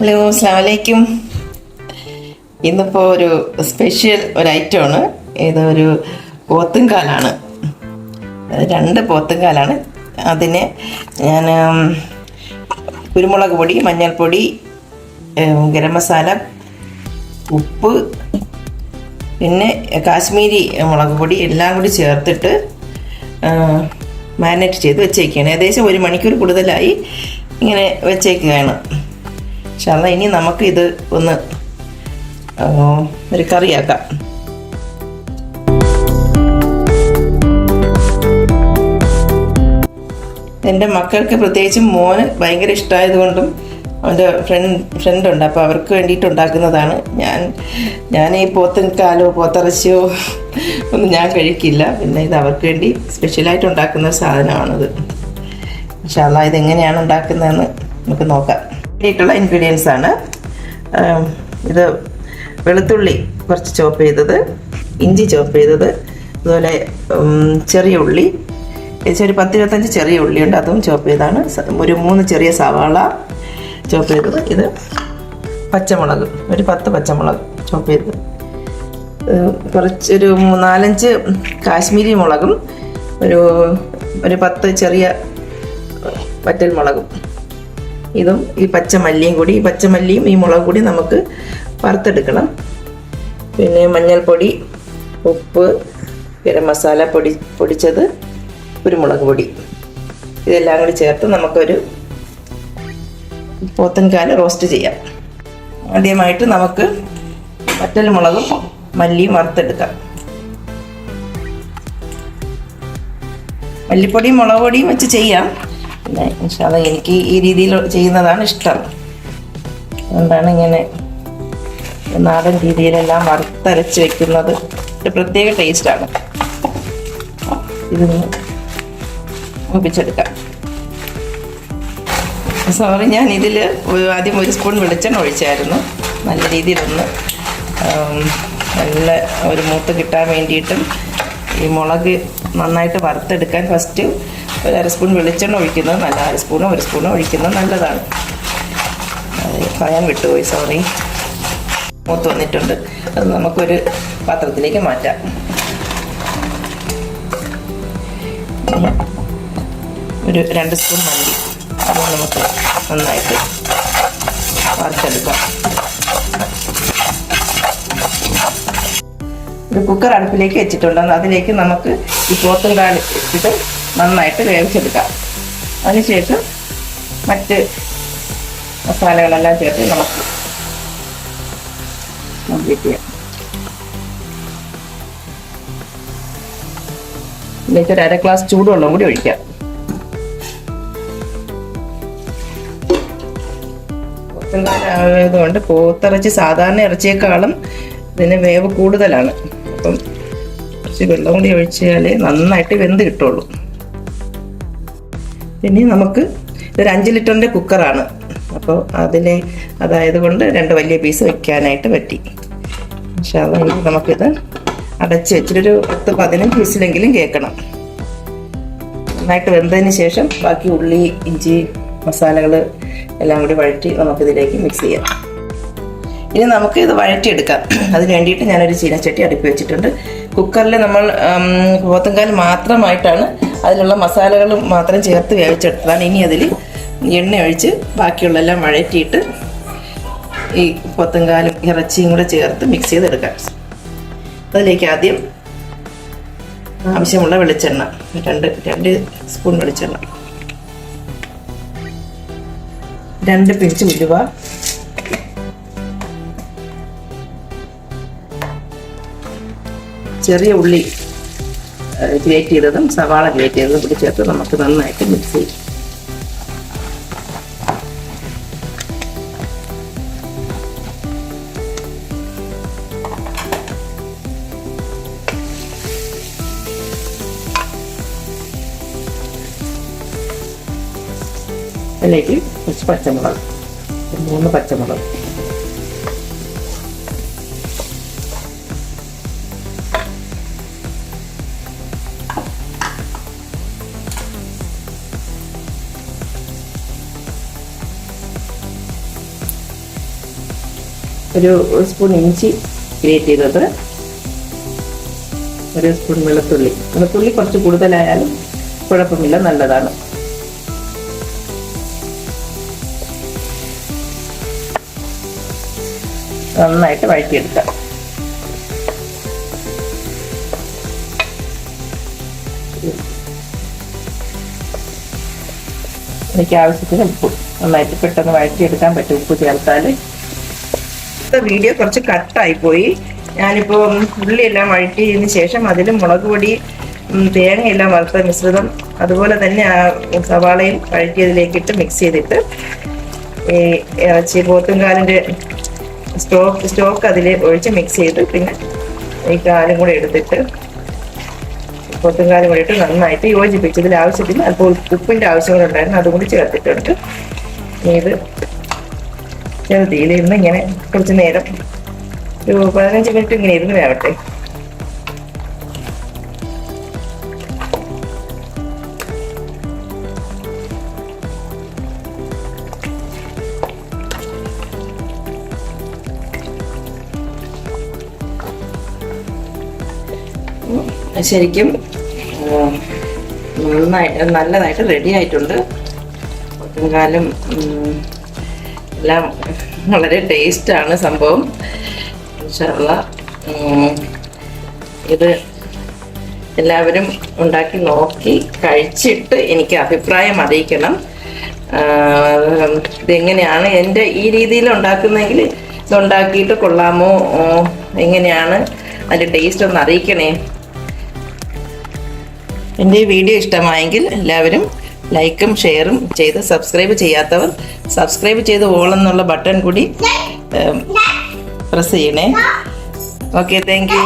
Hello അസ്ലാമലൈക്കും ഇന്നിപ്പോൾ ഒരു special ഒരു ഐറ്റം ആണ്. ഇത് ഒരു പോത്തുംകാലാണ്. രണ്ട് പോത്തുംകാലാണ്. അതിന് ഞാൻ കുരുമുളക് പൊടി മഞ്ഞൾപ്പൊടി ഗരം മസാല ഉപ്പ് പിന്നെ കാശ്മീരി മുളക് പൊടി എല്ലാം കൂടി ചേർത്തിട്ട് മാരിനേറ്റ് ചെയ്ത് വെച്ചേക്കുകയാണ് ഏകദേശം ഒരു മണിക്കൂർ കൂടുതലായി ഇങ്ങനെ വെച്ചേക്കുകയാണ്. എന്നാൽ ഇനി നമുക്ക് ഇത് ഒന്ന് ഒരു കറിയാക്കാം. എന്റെ മക്കൾക്ക് പ്രത്യേകിച്ചും മോന് ഭയങ്കര ഇഷ്ടമായതുകൊണ്ടും അവന്റെ ഫ്രണ്ട് ഫ്രണ്ടുണ്ട് അപ്പോൾ അവർക്ക് വേണ്ടിയിട്ട് ഉണ്ടാക്കുന്നതാണ്. ഞാൻ ഞാൻ ഈ പോത്തൻകാലോ പോത്തിറച്ചിയോ ഒന്നും ഞാൻ കഴിക്കില്ല. പിന്നെ ഇത് അവർക്ക് വേണ്ടി സ്പെഷ്യലായിട്ട് ഉണ്ടാക്കുന്ന ഒരു സാധനമാണിത്. പക്ഷേ അല്ല ഇതെങ്ങനെയാണ് ഉണ്ടാക്കുന്നതെന്ന് നമുക്ക് നോക്കാം. വേണ്ടിയിട്ടുള്ള ഇൻഗ്രീഡിയൻസ് ആണ്. ഇത് വെളുത്തുള്ളി കുറച്ച് ചോപ്പ് ചെയ്തത് ഇഞ്ചി ചോപ്പ് ചെയ്തത് അതുപോലെ ചെറിയ ഉള്ളി. ഏകദേശം ഒരു പത്തിരുപത്തഞ്ച് ചെറിയ ഉള്ളിയുണ്ട് അതും ചോപ്പ് ചെയ്താണ്. ഒരു മൂന്ന് ചെറിയ സവാള ചോപ്പ് ചെയ്തത്. ഇത് പച്ചമുളക് ഒരു പത്ത് പച്ചമുളക് ചോപ്പ് ചെയ്തത്. കുറച്ചൊരു നാലഞ്ച് കാശ്മീരി മുളകും ഒരു ഒരു പത്ത് ചെറിയ വറ്റൽ മുളകും ഇതും ഈ പച്ചമല്ലിയും കൂടി ഈ പച്ചമല്ലിയും ഈ മുളക് കൂടി നമുക്ക് വറുത്തെടുക്കണം. പിന്നെ മഞ്ഞൾപ്പൊടി ഉപ്പ് ഗരം മസാല പൊടി പൊടിച്ചത് കുരുമുളക് പൊടി. ഇതെല്ലാം കൂടി ചേർത്ത് നമുക്കൊരു പോത്തൻകാൽ റോസ്റ്റ് ചെയ്യാം. ആദ്യമായിട്ട് നമുക്ക് വറ്റൽ മുളകും മല്ലിയും വറുത്തെടുക്കാം. മല്ലിപ്പൊടിയും മുളക് പൊടിയും വെച്ച് ചെയ്യാം. ഇൻഷാല്ല എനിക്ക് ഈ രീതിയിൽ ചെയ്യുന്നതാണ് ഇഷ്ടം. അതുകൊണ്ടാണ് ഇങ്ങനെ നാടൻ രീതിയിലെല്ലാം വറുത്തരച്ച് വെക്കുന്നത്. ഒരു പ്രത്യേക ടേസ്റ്റാണ് ഇതൊന്ന് ഒപ്പിച്ചെടുക്കാം സോറി ഞാൻ ഇതിൽ ആദ്യം ഒരു സ്പൂൺ വെളിച്ചെണ്ണ ഒഴിച്ചായിരുന്നു. നല്ല രീതിയിലൊന്ന് നല്ല ഒരു മൂത്ത് കിട്ടാൻ വേണ്ടിയിട്ടും ഈ മുളക് നന്നായിട്ട് വറുത്തെടുക്കാൻ ഫസ്റ്റ് ഒരു അര സ്പൂൺ വെളിച്ചെണ്ണ ഒഴിക്കുന്നത് നല്ല അര സ്പൂണോ ഒരു സ്പൂണോ ഒഴിക്കുന്നത് നല്ലതാണ്. പറയാൻ വിട്ടുപോയി സോറി മൂത്ത് വന്നിട്ടുണ്ട്. അത് നമുക്കൊരു പാത്രത്തിലേക്ക് മാറ്റാം. ഒരു രണ്ട് സ്പൂൺ മല്ലി. അത് നമുക്ക് നന്നായിട്ട് വറുത്തെടുക്കാം. ഒരു കുക്കർ അടുപ്പിലേക്ക് വെച്ചിട്ടുണ്ട്. അതിലേക്ക് നമുക്ക് ഈ പോത്തും കാൽ ഇട്ടിട്ട് നന്നായിട്ട് വേവിച്ചെടുക്കാം. അതിനുശേഷം മറ്റ് മസാലകളെല്ലാം ചേർത്ത് നമുക്ക് കംപ്ലീറ്റ് ചെയ്യാം. ഇതിലേക്ക് ഒരു അര ഗ്ലാസ് ചൂടുവെള്ളം കൂടി ഒഴിക്കാം. ആയതുകൊണ്ട് പോത്തിറച്ചി സാധാരണ ഇറച്ചിയേക്കാളും ഇതിന് വേവ് കൂടുതലാണ്. അപ്പം കുറച്ച് വെള്ളം കൂടി ഒഴിച്ചാലേ നന്നായിട്ട് വെന്ത് കിട്ടുള്ളൂ. പിന്നെ നമുക്ക് ഇതൊരു അഞ്ച് ലിറ്ററിന്റെ കുക്കറാണ് അപ്പോൾ അതിൽ അതായത് കൊണ്ട് രണ്ട് വലിയ പീസ് വയ്ക്കാനായിട്ട് പറ്റി. പക്ഷേ അത് നമുക്കിത് അടച്ച് വെച്ചിട്ടൊരു പത്ത് പതിനഞ്ച് പീസിലെങ്കിലും കേൾക്കണം. നന്നായിട്ട് വെന്തതിന് ശേഷം ബാക്കി ഉള്ളി ഇഞ്ചി മസാലകൾ എല്ലാം കൂടി വഴറ്റി നമുക്കിതിലേക്ക് മിക്സ് ചെയ്യാം. ഇനി നമുക്ക് ഇത് വഴറ്റിയെടുക്കാം. അതിന് വേണ്ടിയിട്ട് ഞാനൊരു ചീനച്ചട്ടി അടുപ്പി വെച്ചിട്ടുണ്ട്. കുക്കറിൽ നമ്മൾ പോത്തുംകാൽ മാത്രമായിട്ടാണ് അതിലുള്ള മസാലകൾ മാത്രം ചേർത്ത് വേവിച്ചെടുത്തതാണ്. ഇനി അതിൽ എണ്ണ ഒഴിച്ച് ബാക്കിയുള്ള എല്ലാം വഴറ്റിയിട്ട് ഈ കൊത്തങ്കാലും ഇറച്ചിയും കൂടെ ചേർത്ത് മിക്സ് ചെയ്തെടുക്കാം. അതിലേക്ക് ആദ്യം ആവശ്യമുള്ള വെളിച്ചെണ്ണ രണ്ട് രണ്ട് സ്പൂൺ വെളിച്ചെണ്ണ രണ്ട് പിഞ്ച് ഉലുവ ചെറിയ ഉള്ളി ഗ്രേറ്റ് ചെയ്തതും സവാള ഗ്രേറ്റ് ചെയ്തതും കൂടി ചേർത്ത് നമുക്ക് നന്നായിട്ട് മിക്സ് ചെയ്യും. അതിലേക്ക് കുറച്ച് പച്ചമുളക് മൂന്ന് പച്ചമുളക്. ഒരു സ്പൂൺ ഇഞ്ചി ഗ്രേറ്റ് ചെയ്തത്. ഒരു സ്പൂൺ വെളുത്തുള്ളി. വെളുത്തുള്ളി കുറച്ച് കൂടുതലായാലും കുഴപ്പമില്ല നല്ലതാണ്. നന്നായിട്ട് വഴറ്റിയെടുക്കാം. എനിക്ക് ആവശ്യത്തിന് ഉപ്പ്. നന്നായിട്ട് പെട്ടെന്ന് വഴറ്റിയെടുക്കാൻ പറ്റും ഉപ്പ് ചേർത്താൽ വീഡിയോ കുറച്ച് കട്ടായി പോയി. ഞാനിപ്പോൾ ഉള്ളിയെല്ലാം വഴറ്റിയതിന് ശേഷം അതിൽ മുളക് പൊടി തേങ്ങയെല്ലാം വറുത്ത മിശ്രിതം അതുപോലെ തന്നെ ആ സവാളയും വഴറ്റിയതിലേക്കിട്ട് മിക്സ് ചെയ്തിട്ട് ഈ ഇറച്ചി പോത്തുംകാലിന്റെ സ്റ്റോക്ക് സ്റ്റോക്ക് അതിൽ ഒഴിച്ച് മിക്സ് ചെയ്ത് പിന്നെ ഈ കാലും കൂടെ എടുത്തിട്ട് പൊത്തുംകാലും കൂടെ ഇട്ട് നന്നായിട്ട് യോജിപ്പിച്ചതിൽ ആവശ്യത്തിന് അപ്പോൾ ഉപ്പിന്റെ ആവശ്യങ്ങളുണ്ടായിരുന്നു അതും കൂടി ചേർത്തിട്ടുണ്ട്. ഇത് ചെറുതീലിരുന്ന് ഇങ്ങനെ കുറച്ച് നേരം ഒരു പതിനഞ്ച് മിനിറ്റ് ഇങ്ങനെ ഇരുന്ന് വേവട്ടെ. ശരിക്കും നന്നായിട്ട് നല്ലതായിട്ട് റെഡി ആയിട്ടുണ്ട്. കാലം എല്ലാം വളരെ ടേസ്റ്റാണ് സംഭവം. ഇൻഷാല്ല ഇത് എല്ലാവരും ഉണ്ടാക്കി നോക്കി കഴിച്ചിട്ട് എനിക്ക് അഭിപ്രായം അറിയിക്കണം. ഇതെങ്ങനെയാണ് എന്റെ ഈ രീതിയിൽ ഉണ്ടാക്കുന്നെങ്കിൽ ഇതുണ്ടാക്കിയിട്ട് കൊള്ളാമോ? എങ്ങനെയാണ് അതിന്റെ ടേസ്റ്റ് ഒന്ന് അറിയിക്കണേ? എന്റെ വീഡിയോ ഇഷ്ടമായെങ്കിൽ എല്ലാവരും ലൈക്കും ഷെയറും ചെയ്ത് സബ്സ്ക്രൈബ് ചെയ്യാത്തവർ സബ്സ്ക്രൈബ് ചെയ്ത് ഓൾ എന്നുള്ള ബട്ടൺ കൂടി പ്രസ് ചെയ്യണേ. Okay thank you